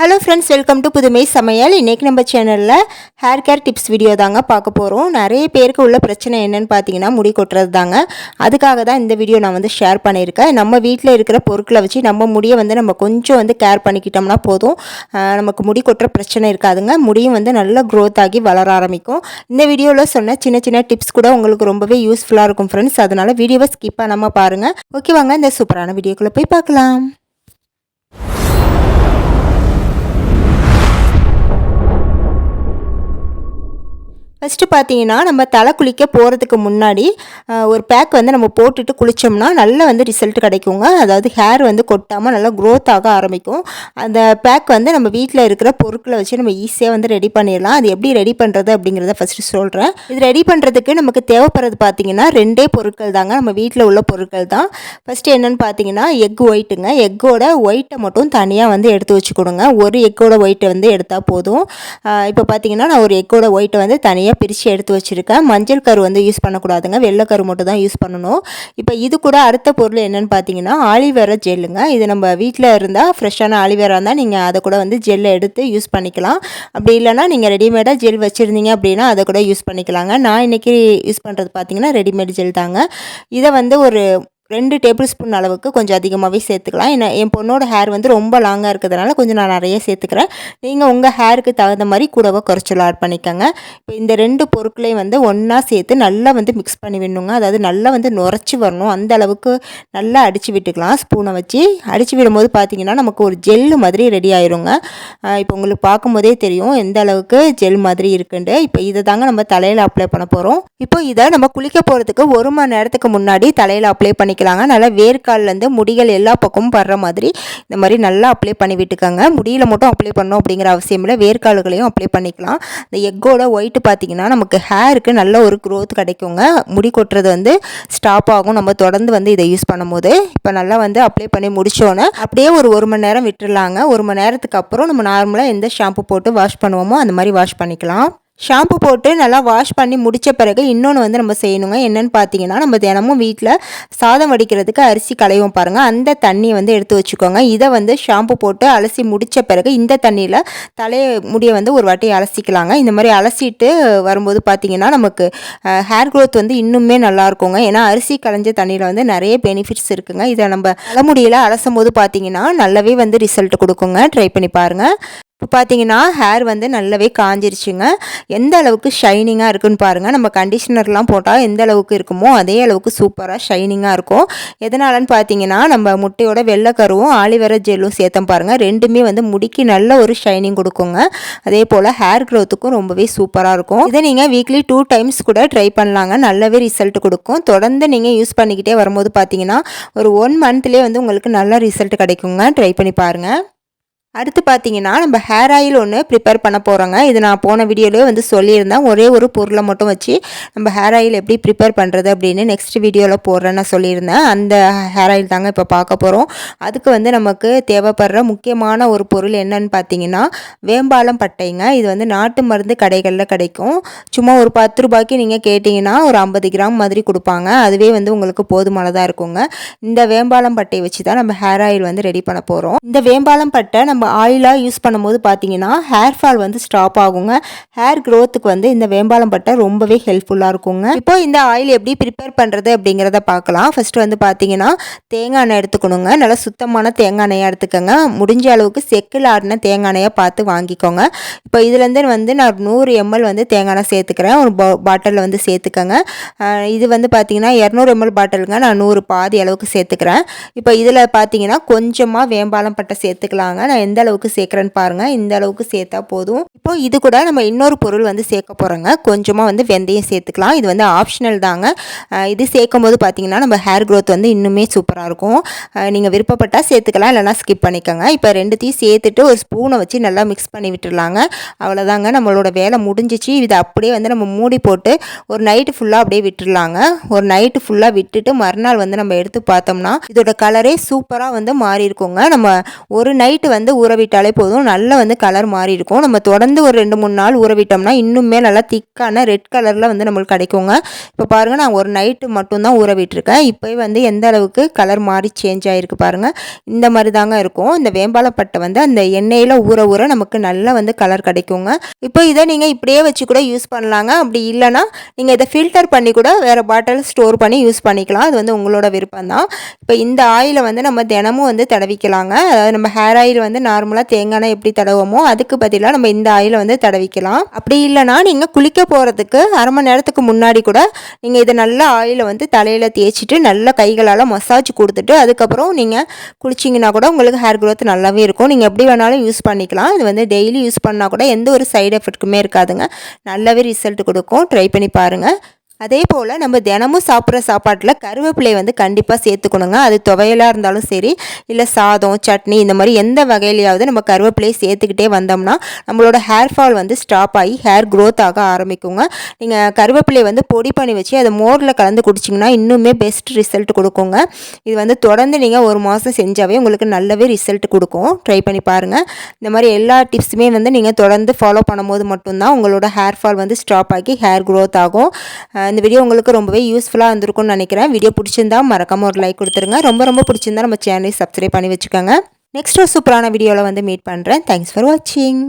Hello friends welcome to புதுமை சமையல் இன்றைக்கி நம்ம சேனலில் ஹேர் கேர் டிப்ஸ் வீடியோ தாங்க பார்க்க போகிறோம் நிறைய பேருக்கு உள்ள பிரச்சனை என்னன்னு பார்த்தீங்கன்னா முடி கொட்டுறது தாங்க. அதுக்காக தான் இந்த வீடியோ நான் வந்து ஷேர் பண்ணியிருக்கேன். நம்ம வீட்டில் இருக்கிற பொருட்களை வச்சு நம்ம முடியை வந்து நம்ம கொஞ்சம் வந்து கேர் பண்ணிக்கிட்டோம்னா போதும். நமக்கு முடி கொட்டுற பிரச்சனை இருக்காதுங்க. முடியும் வந்து நல்லா க்ரோத் ஆகி வளர ஆரம்பிக்கும். இந்த வீடியோவில் சொன்ன சின்ன சின்ன டிப்ஸ் கூட உங்களுக்கு ரொம்பவே யூஸ்ஃபுல்லாக இருக்கும் ஃப்ரெண்ட்ஸ் அதனால் வீடியோவை ஸ்கிப் பண்ணாமல் பாருங்கள் ஓகே வாங்க இந்த சூப்பரான வீடியோக்குள்ளே போய் பார்க்கலாம். ஃபஸ்ட்டு பார்த்தீங்கன்னா நம்ம தலை குளிக்க போகிறதுக்கு முன்னாடி ஒரு பேக் வந்து நம்ம போட்டுட்டு குளித்தோம்னா நல்லா வந்து ரிசல்ட் கிடைக்குங்க. அதாவது ஹேர் வந்து கொட்டாமல் நல்லா க்ரோத் ஆக ஆரம்பிக்கும். அந்த பேக் வந்து நம்ம வீட்டில் இருக்கிற பொருட்களை வச்சு நம்ம ஈஸியாக வந்து ரெடி பண்ணிடலாம். அது எப்படி ரெடி பண்ணுறது அப்படிங்கிறத ஃபஸ்ட்டு சொல்கிறேன் இது ரெடி பண்ணுறதுக்கு நமக்கு தேவைப்படுறது பார்த்தீங்கன்னா ரெண்டே பொருட்கள் தாங்க. நம்ம வீட்டில் உள்ள பொருட்கள் தான். ஃபஸ்ட்டு என்னென்னு பார்த்தீங்கன்னா எக் ஒயிட்டுங்க எக்கோட ஒயிட்டை மட்டும் தனியாக வந்து எடுத்து வச்சுக்கணுங்க. ஒரு எக்கோட ஒயிட்டை வந்து எடுத்தால் போதும். இப்போ பார்த்தீங்கன்னா நான் ஒரு எக்கோட ஒயிட்டை வந்து தனியாக பிரித்து எடுத்து வச்சுருக்கேன். மஞ்சள் கரு வந்து யூஸ் பண்ணக்கூடாதுங்க. வெள்ளைக்கரு மட்டும் தான் யூஸ் பண்ணணும். இப்போ இது கூட அடுத்த பொருள் என்னென்னு பார்த்தீங்கன்னா ஆலிவேரா ஜெல்லுங்க இது நம்ம வீட்டில் இருந்தால் ஃப்ரெஷ்ஷான ஆலிவேரா இருந்தால் நீங்கள் அதை கூட வந்து ஜெல்லை எடுத்து யூஸ் பண்ணிக்கலாம். அப்படி இல்லைன்னா நீங்கள் ரெடிமேடாக ஜெல் வச்சுருந்தீங்க அப்படின்னா அதை கூட யூஸ் பண்ணிக்கலாங்க. நான் இன்றைக்கி யூஸ் பண்ணுறது பார்த்தீங்கன்னா ரெடிமேட் ஜெல் தாங்க. இதை வந்து ஒரு ரெண்டு டேபிள் ஸ்பூன் அளவுக்கு கொஞ்சம் அதிகமாகவே சேர்த்துக்கலாம். ஏன்னா என் பொண்ணோட ஹேர் வந்து ரொம்ப லாங்காக இருக்கிறதுனால கொஞ்சம் நான் நிறைய சேர்த்துக்கிறேன். நீங்கள் உங்கள் ஹேருக்கு தகுந்த மாதிரி கூடவோ குறைச்சலோ ஆட் பண்ணிக்கோங்க. இப்போ இந்த ரெண்டு பொருட்களையும் வந்து ஒன்றா சேர்த்து நல்லா வந்து மிக்ஸ் பண்ணி விடணுங்க. அதாவது நல்லா வந்து நுரைச்சி வரணும். அந்த அளவுக்கு நல்லா அடித்து விட்டுக்கலாம். ஸ்பூனை வச்சு அடித்து விடும்போது பார்த்தீங்கன்னா நமக்கு ஒரு ஜெல்லு மாதிரி ரெடி ஆயிருங்க. இப்போ உங்களுக்கு பார்க்கும்போதே தெரியும் எந்த அளவுக்கு ஜெல் மாதிரி இருக்குன்ட்டு. இப்போ இதை தாங்க நம்ம தலையில் அப்ளை பண்ண போகிறோம் இப்போ இதை நம்ம குளிக்க போகிறதுக்கு ஒரு மணி நேரத்துக்கு முன்னாடி தலையில் அப்ளை பண்ணிக்கலாங்க நல்லா வேர்க்கால்லேருந்து முடிகள் எல்லா பக்கமும் படுற மாதிரி இந்த மாதிரி நல்லா அப்ளை பண்ணி விட்டுக்கோங்க. முடியில் மட்டும் அப்ளை பண்ணணும் அப்படிங்கிற அவசியம் இல்லை. வேர்க்கால்களையும் அப்ளை பண்ணிக்கலாம். இந்த எக்கோட ஒயிட்டு பார்த்தீங்கன்னா நமக்கு ஹேருக்கு நல்ல ஒரு க்ரோத் கிடைக்குங்க. முடி கொட்டுறது வந்து ஸ்டாப் ஆகும். நம்ம தொடர்ந்து வந்து இதை யூஸ் பண்ணும்போது. இப்போ நல்லா வந்து அப்ளை பண்ணி முடிச்சோன்னே அப்படியே ஒரு ஒரு மணி நேரம் விட்டுடலாங்க ஒரு மணி நேரத்துக்கு அப்புறம் நம்ம நார்மலாக எந்த ஷாம்பு போட்டு வாஷ் பண்ணுவோமோ அந்த மாதிரி வாஷ் பண்ணிக்கலாம். ஷாம்பு போட்டு நல்லா வாஷ் பண்ணி முடித்த பிறகு இன்னொன்று வந்து நம்ம செய்யணுங்க. என்னென்னு பார்த்தீங்கன்னா நம்ம தினமும் வீட்டில் சாதம் வடிக்கிறதுக்கு அரிசி களைவோம் பாருங்கள் அந்த தண்ணியை வந்து எடுத்து வச்சுக்கோங்க. இதை வந்து ஷாம்பு போட்டு அலசி முடித்த பிறகு இந்த தண்ணியில் தலையை முடியை வந்து ஒரு வாட்டி அலசிக்கலாங்க. இந்த மாதிரி அலசிட்டு வரும்போது பார்த்தீங்கன்னா நமக்கு ஹேர் க்ரோத் வந்து இன்னுமே நல்லா இருக்குங்க. ஏன்னா அரிசி களைஞ்ச தண்ணியில் வந்து நிறைய பெனிஃபிட்ஸ் இருக்குங்க. இதை நம்ம தலைமுடியில் அலசும் போது பார்த்தீங்கன்னா நல்லாவே வந்து ரிசல்ட் கொடுக்குங்க. ட்ரை பண்ணி பாருங்கள் இப்போ பார்த்தீங்கன்னா ஹேர் வந்து நல்லாவே காஞ்சிருச்சுங்க. எந்த அளவுக்கு ஷைனிங்காக இருக்குன்னு பாருங்கள் நம்ம கண்டிஷனர்லாம் போட்டால் எந்த அளவுக்கு இருக்குமோ அதே அளவுக்கு சூப்பராக ஷைனிங்காக இருக்கும். எதனாலன்னு பார்த்தீங்கன்னா நம்ம முட்டையோட வெள்ளைக்கருவும் ஆலிவர ஜெல்லும் சேர்த்தோம் பாருங்கள் ரெண்டுமே வந்து முடிக்கு நல்ல ஒரு ஷைனிங் கொடுக்குங்க. அதே போல் ஹேர் க்ரோத்துக்கும் ரொம்பவே சூப்பராக இருக்கும். இதை நீங்கள் வீக்லி டூ டைம்ஸ் கூட ட்ரை பண்ணலாங்க. நல்லாவே ரிசல்ட் கொடுக்கும். தொடர்ந்து நீங்கள் யூஸ் பண்ணிக்கிட்டே வரும்போது பார்த்தீங்கன்னா ஒரு ஒன் மந்த்லேயே வந்து உங்களுக்கு நல்ல ரிசல்ட் கிடைக்குங்க. ட்ரை பண்ணி பாருங்கள் அடுத்து பார்த்தீங்கன்னா நம்ம ஹேர் ஆயில் ஒன்று ப்ரிப்பேர் பண்ண போகிறோங்க இது நான் போன வீடியோலேயே வந்து சொல்லியிருந்தேன். ஒரே ஒரு பொருளை மட்டும் வச்சு நம்ம ஹேர் ஆயில் எப்படி ப்ரிப்பேர் பண்ணுறது அப்படின்னு நெக்ஸ்ட் வீடியோவில் போடுறேன்னு சொல்லியிருந்தேன். அந்த ஹேர் ஆயில் தாங்க இப்போ பார்க்க போகிறோம் அதுக்கு வந்து நமக்கு தேவைப்படுற முக்கியமான ஒரு பொருள் என்னன்னு பார்த்தீங்கன்னா வேம்பாலம் பட்டைங்க. இது வந்து நாட்டு மருந்து கடைகளில் கிடைக்கும். சும்மா ஒரு பத்து ரூபாய்க்கு நீங்கள் கேட்டிங்கன்னா ஒரு ஐம்பது கிராம் மாதிரி கொடுப்பாங்க. அதுவே வந்து உங்களுக்கு போதுமானதாக இருக்குங்க. இந்த வேம்பாலம் பட்டையை வச்சு தான் நம்ம ஹேர் ஆயில் வந்து ரெடி பண்ண போகிறோம் இந்த வேம்பாலம் பட்டை நம்ம ஆயிலாக யூஸ் பண்ணும்போது பார்த்தீங்கன்னா ஹேர் ஃபால் வந்து ஸ்டாப் ஆகுங்க. ஹேர் க்ரோத்துக்கு வந்து இந்த வேம்பாலம் பட்டை ரொம்பவே ஹெல்ப்ஃபுல்லாக இருக்குங்க. இப்போ இந்த ஆயில் எப்படி ப்ரிப்பேர் பண்ணுறது அப்படிங்கிறத பார்க்கலாம் ஃபஸ்ட்டு வந்து பார்த்தீங்கன்னா தேங்காய் எண்ணெய் எடுத்துக்கணுங்க. நல்லா சுத்தமான தேங்காய் எண்ணெயாக எடுத்துக்கோங்க. முடிஞ்ச அளவுக்கு செக்கில் ஆடின தேங்காய் எண்ணெயை பார்த்து வாங்கிக்கோங்க. இப்போ இதுலேருந்து வந்து நான் நூறு எம்எல் வந்து தேங்காய் எண்ணெய் சேர்த்துக்கிறேன். ஒரு பாட்டிலில் வந்து சேர்த்துக்கோங்க. இது வந்து பார்த்தீங்கன்னா இரநூறு எம்எல் பாட்டிலுங்க நான் நூறு பாதி அளவுக்கு சேர்த்துக்கிறேன். இப்போ இதில் பார்த்தீங்கன்னா கொஞ்சமாக வேம்பாலம் பட்டை சேர்த்துக்கலாங்க. நான் எந்த அளவுக்கு சேர்க்குறேன்னு பாருங்கள் இந்த அளவுக்கு சேர்த்தா போதும். இப்போ இது கூட நம்ம இன்னொரு பொருள் வந்து சேர்க்க போகிறோங்க கொஞ்சமாக வந்து வெந்தயம் சேர்த்துக்கலாம். இது வந்து ஆப்ஷனல் தாங்க. இது சேர்க்கும் போது பார்த்தீங்கன்னா நம்ம ஹேர் க்ரோத் வந்து இன்னுமே சூப்பராக இருக்கும். நீங்கள் விருப்பப்பட்டால் சேர்த்துக்கலாம். இல்லைனா ஸ்கிப் பண்ணிக்கோங்க. இப்போ ரெண்டுத்தையும் சேர்த்துட்டு ஒரு ஸ்பூனை வச்சு நல்லா மிக்ஸ் பண்ணி விட்டுறலாங்க அவ்வளோதாங்க நம்மளோட வேலை முடிஞ்சிச்சு. இதை அப்படியே வந்து நம்ம மூடி போட்டு ஒரு நைட்டு ஃபுல்லாக அப்படியே விட்டுறலாங்க ஒரு நைட்டு ஃபுல்லாக விட்டுட்டு மறுநாள் வந்து நம்ம எடுத்து பார்த்தோம்னா இதோட கலரே சூப்பராக வந்து மாறி இருக்குங்க நம்ம ஒரு நைட்டு வந்து ஊற விட்டாலே போதும். நல்லா வந்து கலர் மாறி இருக்கும் நம்ம தொடர்ந்து ஒரு ரெண்டு மூணு நாள் ஊற விட்டோம்னா இன்னுமே நல்லா திக்கான ரெட் கலரில் வந்து நம்மளுக்கு கிடைக்குங்க. இப்போ பாருங்கள் நான் ஒரு நைட்டு மட்டும்தான் ஊற விட்டுருக்கேன் இப்போ வந்து எந்த அளவுக்கு கலர் மாறி சேஞ்ச் ஆகிருக்கு பாருங்கள் இந்த மாதிரி தாங்க இருக்கும். இந்த வேம்பாலப்பட்டை வந்து அந்த எண்ணெயில் ஊற ஊற நமக்கு நல்லா வந்து கலர் கிடைக்குங்க. இப்போ இதை நீங்கள் இப்படியே வச்சு கூட யூஸ் பண்ணலாங்க. அப்படி இல்லைன்னா நீங்கள் இதை ஃபில்டர் பண்ணி கூட வேறு பாட்டில் ஸ்டோர் பண்ணி யூஸ் பண்ணிக்கலாம். அது வந்து உங்களோட விருப்பம் தான் இப்போ இந்த ஆயிலை வந்து நம்ம தினமும் வந்து தடவிக்கலாங்க. அதாவது நம்ம ஹேர் ஆயில் வந்து நார்மலாக தேங்காய் எப்படி தடவோமோ அதுக்கு பதிலாக நம்ம இந்த ஆயிலை வந்து தடவிக்கலாம். அப்படி இல்லைனா நீங்கள் குளிக்க போகிறதுக்கு அரை மணி நேரத்துக்கு முன்னாடி கூட நீங்கள் இதை நல்லா ஆயிலை வந்து தலையில் தேய்ச்சிட்டு நல்லா கைகளால் மசாஜ் கொடுத்துட்டு அதுக்கப்புறம் நீங்கள் குளிச்சிங்கன்னா கூட உங்களுக்கு ஹேர் க்ரோத் நல்லாவே இருக்கும். நீங்கள் எப்படி வேணாலும் யூஸ் பண்ணிக்கலாம். இது வந்து டெய்லி யூஸ் பண்ணால் கூட எந்த ஒரு சைடு எஃபெக்ட்டுமே இருக்காதுங்க. நல்லாவே ரிசல்ட் கொடுக்கும். ட்ரை பண்ணி பாருங்கள் அதே போல் நம்ம தினமும் சாப்பிட்ற சாப்பாட்டில் கருவேப்பிலை வந்து கண்டிப்பாக சேர்த்துக்கணுங்க. அது துவையலாக இருந்தாலும் சரி இல்லை சாதம் சட்னி இந்த மாதிரி எந்த வகையிலையாவது நம்ம கருவேப்பிலையை சேர்த்துக்கிட்டே வந்தோம்னா நம்மளோட ஹேர் ஃபால் வந்து ஸ்டாப் ஆகி ஹேர் க்ரோத் ஆக ஆரம்பிக்குங்க. நீங்கள் கருவேப்பிலையை வந்து பொடி பண்ணி வச்சு அதை மோரில் கலந்து குடிச்சிங்கன்னா இன்னுமே பெஸ்ட் ரிசல்ட் கொடுக்குங்க. இது வந்து தொடர்ந்து நீங்கள் ஒரு மாதம் செஞ்சாவே உங்களுக்கு நல்லாவே ரிசல்ட் கொடுக்கும். ட்ரை பண்ணி பாருங்கள் இந்த மாதிரி எல்லா டிப்ஸுமே வந்து நீங்கள் தொடர்ந்து ஃபாலோ பண்ணும்போது மட்டும்தான் உங்களோட ஹேர் ஃபால் வந்து ஸ்டாப் ஆகி ஹேர் க்ரோத் ஆகும். இந்த வீடியோ உங்களுக்கு ரொம்பவே யூஸ்ஃபுல்லாக இருந்திருக்கும்னு நினைக்கிறேன். வீடியோ பிடிச்சிருந்தா மறக்காமல் ஒரு லைக் கொடுத்துருங்க. ரொம்ப ரொம்ப பிடிச்சிருந்தா நம்ம சேனலை சப்ஸ்கிரைப் பண்ணி வச்சுக்கோங்க. நெக்ஸ்ட் ஒரு சூப்பரான வீடியோவில் வந்து மீட் பண்ணுறேன் தேங்க்ஸ் ஃபார் வாட்சிங்